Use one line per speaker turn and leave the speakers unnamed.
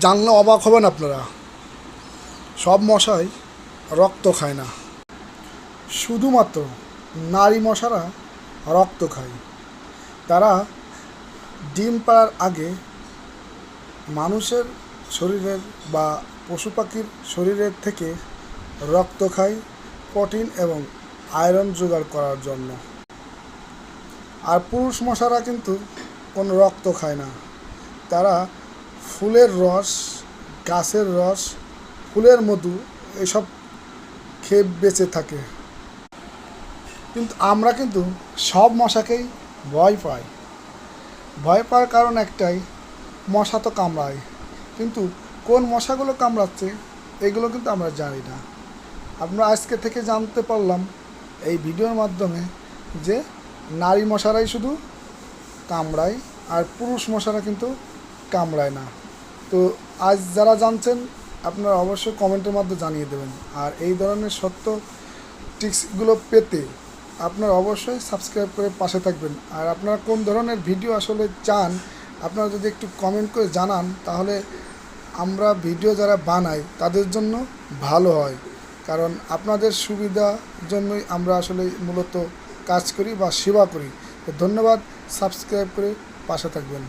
জানলে অবাক হবেন আপনারা। সব মশাই রক্ত খায় না। শুধুমাত্র নারী মশারা রক্ত খায়। তারা ডিম পাড়ার আগে মানুষের শরীরের বা পশু পাখির শরীরের থেকে রক্ত খায় প্রোটিন এবং আয়রন জোগাড় করার জন্য। আর পুরুষ মশারা কিন্তু কোনো রক্ত খায় না। তারা ফুলের রস, গাছের রস, ফুলের মধু, এসব খেয়ে বেঁচে থাকে। কিন্তু আমরা কিন্তু সব মশাকেই ভয় পাই। ভয় পাওয়ার কারণ একটাই, মশা তো কামড়ায়। কিন্তু কোন মশাগুলো কামড়াচ্ছে, এগুলো কিন্তু আমরা জানি না। আমরা আজকে থেকে জানতে পারলাম এই ভিডিওর মাধ্যমে যে নারী মশারাই শুধু কামড়ায় আর পুরুষ মশারা কিন্তু কামড়ায় না। তো আজ যারা জানছেন, আপনারা অবশ্যই কমেন্টের মাধ্যমে জানিয়ে দেবেন। আর এই ধরনের সত্য টিপসগুলো পেতে আপনারা অবশ্যই সাবস্ক্রাইব করে পাশে থাকবেন। আর আপনারা কোন ধরনের ভিডিও আসলে চান, আপনারা যদি একটু কমেন্ট করে জানান, তাহলে আমরা ভিডিও যারা বানাই, তাদের জন্য ভালো হয়। কারণ আপনাদের সুবিধার জন্যই আমরা আসলে মূলত কাজ করি বা সেবা করি। তো ধন্যবাদ, সাবস্ক্রাইব করে পাশে থাকবেন।